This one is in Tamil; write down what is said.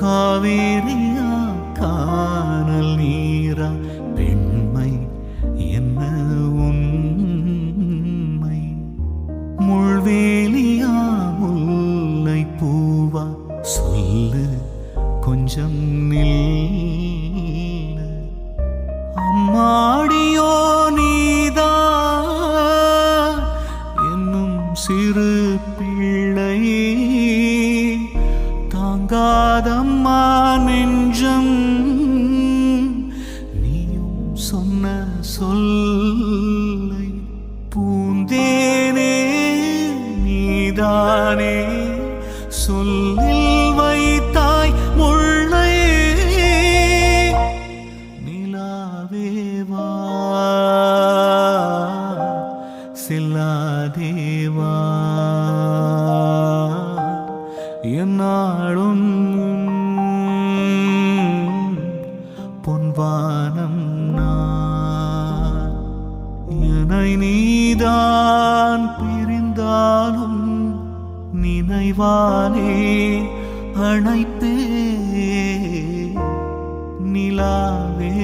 காவேரியா காணல் நீரா பெண்மை என்ன உண்மை? முள்வேலியா முல்லை பூவா சொல்லு கொஞ்சம் நில் அம்மாடியோ நீதா என்னும் சிறு பிள்ளை தாங்காதம்மா நெஞ்சம். நீயும் சொன்ன சொல்லை பூந்தேனே நீதானே. சொல்லில் வைத்தாய் முள்ளை நிலாவேவா செல்லாதே என்னாலும் பொன்வானம் நான். என்னை நீதான் பிரிந்தாலும் நினைவானே அணைப்பே நிலாவே.